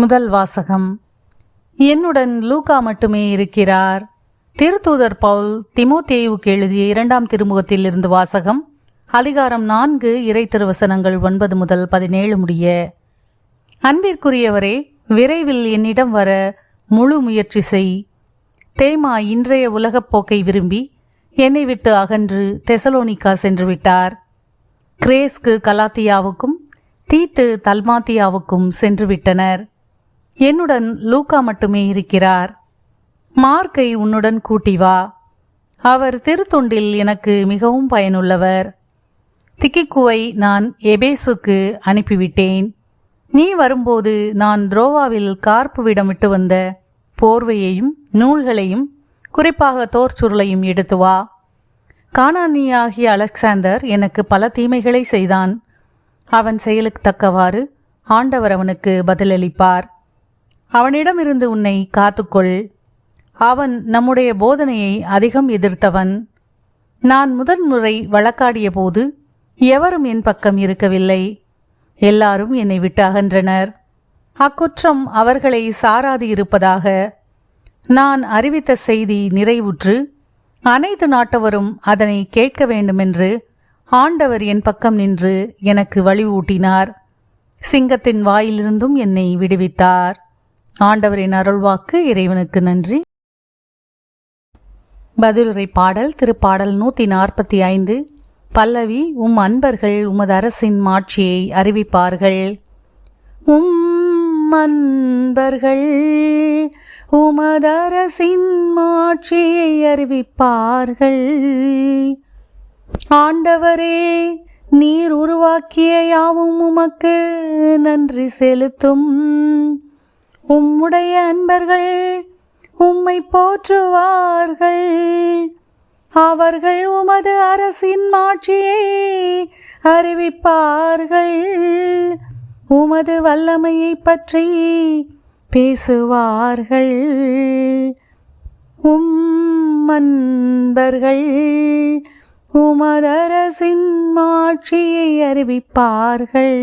முதல் வாசகம். என்னுடன் லூகா மட்டுமே இருக்கிறார். திருத்தூதர் பவுல் திமோத்தேயுவுக்கு எழுதிய இரண்டாம் திருமுகத்தில் இருந்து வாசகம் அதிகாரம் நான்கு இறை திருவசனங்கள் ஒன்பது முதல் பதினேழு முடிய. அன்பிற்குரியவரே விரைவில் என்னிடம் வர முழு முயற்சி செய். தேமா இன்றைய உலகப் போக்கை விரும்பி என்னை விட்டு அகன்று தெசலோனிக்கா சென்று விட்டார். கிரேஸ்கு கலாத்தியாவுக்கும் தீத்து தல்மாத்தியாவுக்கும் சென்று விட்டனர். என்னுடன் லூக்கா மட்டுமே இருக்கிறார். மார்க்கை உன்னுடன் கூட்டி வா. அவர் திருத்தொண்டில் எனக்கு மிகவும் பயனுள்ளவர். திக்கிக்குவை நான் எபேசுக்கு அனுப்பிவிட்டேன். நீ வரும்போது நான் துரோவாவில் கார்ப்புவிடம் விட்டு வந்த போர்வையையும் நூல்களையும் குறிப்பாக தோற்சுருளையும் எடுத்து வா. காணானியாகிய அலெக்சாந்தர் எனக்கு பல தீமைகளை செய்தான். அவன் செயலுக்கு தக்கவாறு ஆண்டவர் அவனுக்கு பதிலளிப்பார். அவனிடமிருந்து உன்னை காத்துக்கொள். அவன் நம்முடைய போதனையை அதிகம் எதிர்த்தவன். நான் முதன்முறை வழக்காடிய போது எவரும் என் பக்கம் இருக்கவில்லை. எல்லாரும் என்னை விட்டு அகன்றனர். அக்குற்றம் அவர்களை சாராது இருப்பதாக. நான் அறிவித்த செய்தி நிறைவுற்று அனைத்து நாட்டவரும் அதனை கேட்க வேண்டுமென்று ஆண்டவர் என் பக்கம் நின்று எனக்கு வழிவூட்டினார். சிங்கத்தின் வாயிலிருந்தும் என்னை விடுவித்தார். ஆண்டவரின் அருள்வாக்கு இறைவனுக்கு நன்றி. பதிலுரை பாடல் திருப்பாடல் நூத்தி நாற்பத்தி ஐந்து. பல்லவி உம் அன்பர்கள் உமது அரசின் மாட்சியை அறிவிப்பார்கள். உம் அன்பர்கள் உமது அரசின் மாட்சியை அறிவிப்பார்கள். ஆண்டவரே நீர் உருவாக்கிய யாவும் உமக்கு நன்றி செலுத்தும். உம்முடைய அன்பர்கள் உம்மை போற்றுவார்கள். அவர்கள் உமது அரசின் மாட்சியை அறிவிப்பார்கள். உமது வல்லமையை பற்றி பேசுவார்கள். உம் அன்பர்கள் உமதரசின் மாட்சியை அறிவிப்பார்கள்.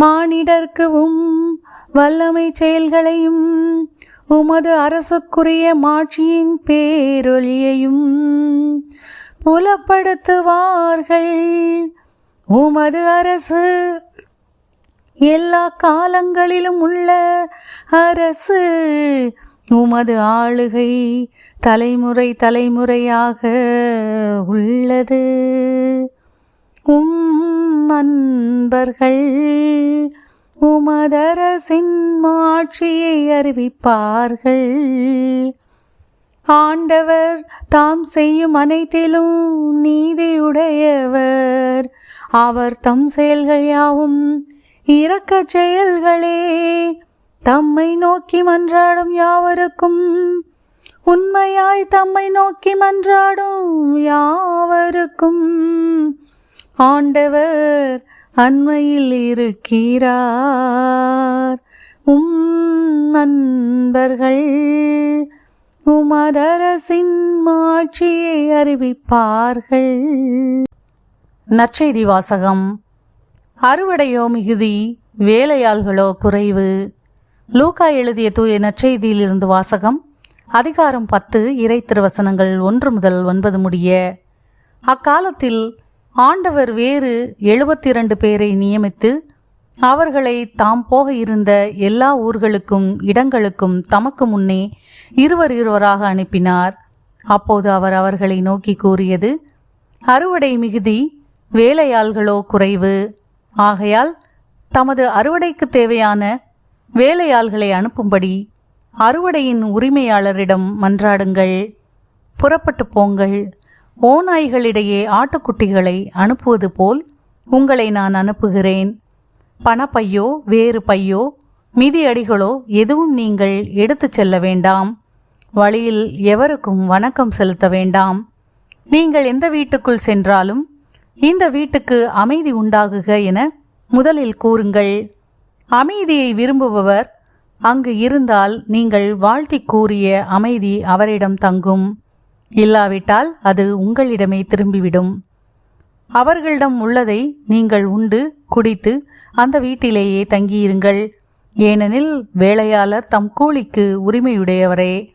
மானிடர்க்கு உம் வல்லமை செயல்களையும் உமது அரசுக்குரிய மாட்சியின் பேரொழியையும் புலப்படுத்துவார்கள். உமது அரசு எல்லா காலங்களிலும் உள்ள அரசு உமது ஆளுகை தலைமுறை தலைமுறையாக உள்ளது. உம் அன்பர்கள் உமதரசின் மாட்சியை அறிவிப்பார்கள். ஆண்டவர் தாம் செய்யும் அனைத்திலும் நீதியுடையவர். அவர் தம் செயல்கள் யாவும் இரக்க செயல்களே. தம்மை நோக்கி மன்றாடும் யாவருக்கும் உண்மையாய் தம்மை நோக்கி மன்றாடும் யாவருக்கும். ஆண்டவர் அண்மையில் இருக்கிறார். உம் நண்பர்கள் உமதரசின் மாட்சியை அறிவிப்பார்கள். நற்செய்தி வாசகம். அறுவடையோ மிகுதி வேலையாள்களோ குறைவு. லூகா எழுதிய தூய நற்செய்தியிலிருந்து வாசகம். அதிகாரம் பத்து இறை திருவசனங்கள் ஒன்று முதல் ஒன்பது முடிய. அக்காலத்தில் ஆண்டவர் வேறு எழுபத்தி இரண்டு பேரை நியமித்து அவர்களை தாம் போக இருந்த எல்லா ஊர்களுக்கும் இடங்களுக்கும் தமக்கு முன்னே இருவர் இருவராக அனுப்பினார். அப்போது அவர் அவர்களை நோக்கி கூறியது அறுவடை மிகுதி வேலையாள்களோ குறைவு. ஆகையால் தமது அறுவடைக்கு தேவையான வேலையாள்களை அனுப்பும்படி அறுவடையின் உரிமையாளரிடம் மன்றாடுங்கள். புறப்பட்டு போங்கள். ஓநாய்களிடையே ஆட்டுக்குட்டிகளை அனுப்புவது போல் உங்களை நான் அனுப்புகிறேன். பணப்பையோ வேறு பையோ மிதியடிகளோ எதுவும் நீங்கள் எடுத்துச் செல்ல வேண்டாம். வழியில் எவருக்கும் வணக்கம் செலுத்த வேண்டாம். நீங்கள் எந்த வீட்டுக்குள் சென்றாலும் இந்த வீட்டுக்கு அமைதி உண்டாகுக என முதலில் கூறுங்கள். அமைதியை விரும்புபவர் அங்கு இருந்தால் நீங்கள் வாழ்த்தி கூறிய அமைதி அவரிடம் தங்கும். இல்லாவிட்டால் அது உங்களிடமே திரும்பிவிடும். அவர்களிடம் உள்ளதை நீங்கள் உண்டு குடித்து அந்த வீட்டிலேயே தங்கியிருங்கள். ஏனெனில் வேலையாளர் தம் கூலிக்கு உரிமையுடையவரே.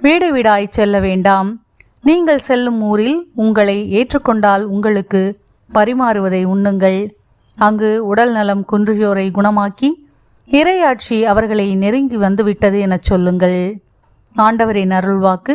வீடு வீடாய் செல்ல வேண்டாம். நீங்கள் செல்லும் ஊரில் உங்களை ஏற்றுக்கொண்டால் உங்களுக்கு பரிமாறுவதை உண்ணுங்கள். அங்கு உடல் நலம் குன்றியோரை குணமாக்கி இறையாட்சி அவர்களை நெருங்கி வந்துவிட்டது எனச் சொல்லுங்கள். ஆண்டவரின் அருள்வாக்கு